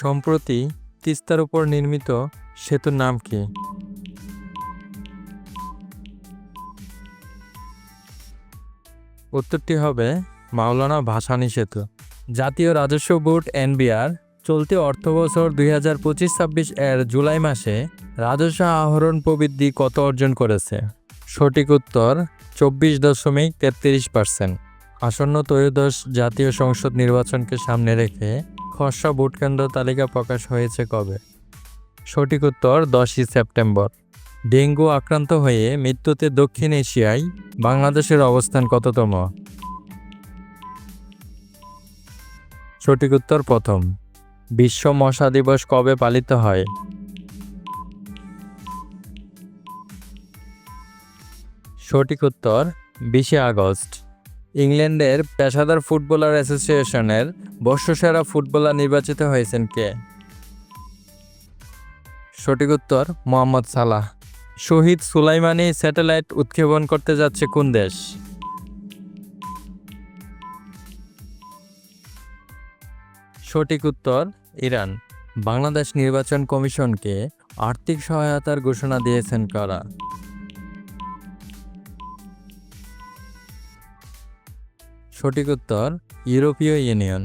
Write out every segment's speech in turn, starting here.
সম্প্রতি তিস্তার উপর নির্মিত সেতুর নাম কি? উত্তরটি হবে মাওলানা ভাসানী সেতু। জাতীয় রাজস্ব বোর্ড এনবিআর চলতি অর্থবছর দুই হাজার পঁচিশ ছাব্বিশ এর জুলাই মাসে রাজস্ব আহরণ প্রবৃদ্ধি কত অর্জন করেছে? সঠিক উত্তর চব্বিশ দশমিক তেত্রিশ পার্সেন্ট। আসন্ন ত্রয়োদশ জাতীয় সংসদ নির্বাচনকে সামনে রেখে খসড়া ভোট কেন্দ্র তালিকা প্রকাশ হয়েছে কবে? সঠিক উত্তর দশই সেপ্টেম্বর। ডেঙ্গু আক্রান্ত হয়ে মৃত্যুতে দক্ষিণ এশিয়ায় বাংলাদেশের অবস্থান কততম? সঠিক উত্তর প্রথম। বিশ্ব মশা দিবস কবে পালিত হয়? সঠিক উত্তর বিশে আগস্ট। ইংল্যান্ডের পেশাদার ফুটবলার অ্যাসোসিয়েশনের বর্ষসেরা ফুটবলার নির্বাচিত হয়েছেন কে? সঠিক উত্তর, Mohamed Salah. Shahid Soleimani satellite উৎক্ষেপণ করতে যাচ্ছে কোন দেশ? সঠিক উত্তর, ইরান। বাংলাদেশ নির্বাচন কমিশনকে আর্থিক সহায়তার ঘোষণা দিয়েছেন কারা? সঠিক উত্তর, ইউরোপীয় ইউনিয়ন।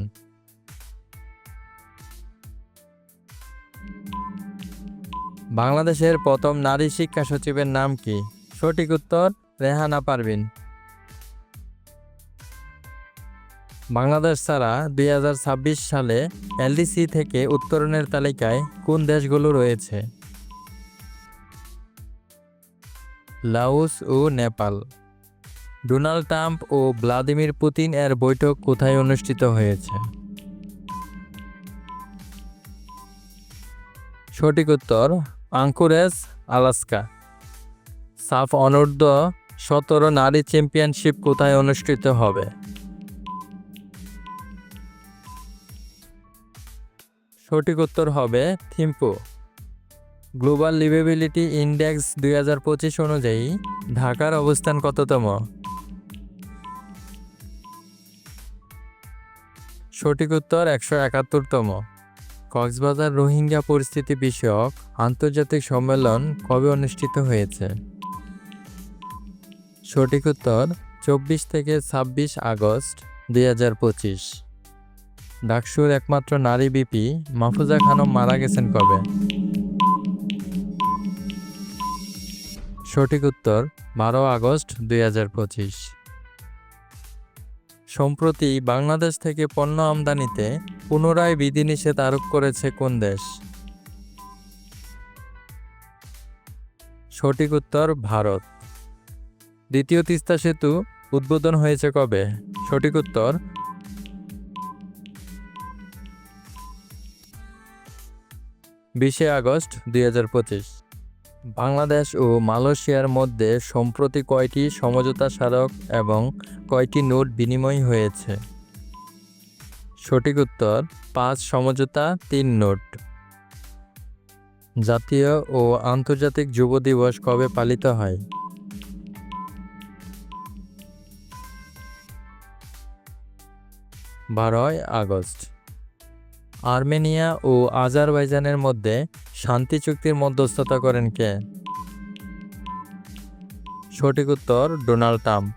বাংলাদেশের প্রথম নারী শিক্ষা সচিবের নাম কি? সঠিক উত্তর, রেহানা পারভিন। বাংলাদেশ ছাড়া দুই হাজার ছাব্বিশ সালে এলডিসি থেকে উত্তরণের তালিকায় কোন দেশগুলো রয়েছে? লাউস ও নেপাল। ডোনাল্ড ট্রাম্প ও ভ্লাদিমির পুতিন এর বৈঠক কোথায় অনুষ্ঠিত হয়েছে? সঠিক উত্তর আঙ্কুরেস আলাস্কা। সাফ অনূর্ধ্ব সতেরো নারী চ্যাম্পিয়নশিপ কোথায় অনুষ্ঠিত হবে? সঠিক উত্তর হবে থিম্পু। গ্লোবাল লিভেবিলিটি ইন্ডেক্স দুই হাজার পঁচিশ অনুযায়ী ঢাকার অবস্থান কততম? সঠিক উত্তর একশো একাত্তরতম। কক্সবাজার রোহিঙ্গা পরিস্থিতি বিষয়ক আন্তর্জাতিক সম্মেলন কবে অনুষ্ঠিত হয়েছে? সঠিক উত্তর চব্বিশ থেকে ছাব্বিশ আগস্ট দুই হাজার পঁচিশ। ডাকসুর একমাত্র নারী বিপি মাহফুজা খানম মারা গেছেন কবে? সঠিক উত্তর বারো আগস্ট দুই হাজার পঁচিশ। সম্প্রতি বাংলাদেশ থেকে পণ্য আমদানিতে পুনরায় বিধিনিষেধ আরোপ করেছে কোন দেশ? সঠিক উত্তর, ভারত। দ্বিতীয় তিস্তা সেতু উদ্বোধন হয়েছে কবে? সঠিক উত্তর, বিশে আগস্ট দুই হাজার পঁচিশ। বাংলাদেশ ও মালয়েশিয়ার মধ্যে সম্প্রতি কয়টি সমঝোতা স্মারক এবং কয়টি নোট বিনিময় হয়েছে? সঠিক উত্তর, পাঁচ সমঝোতা, তিন নোট। জাতীয় ও আন্তর্জাতিক যুব দিবস কবে পালিত হয়? বারোই আগস্ট। আর্মেনিয়া ও আজারবাইজানের মধ্যে শান্তি চুক্তির মধ্যস্থতা করেন কে? সঠিক উত্তর ডোনাল্ড ট্রাম্প।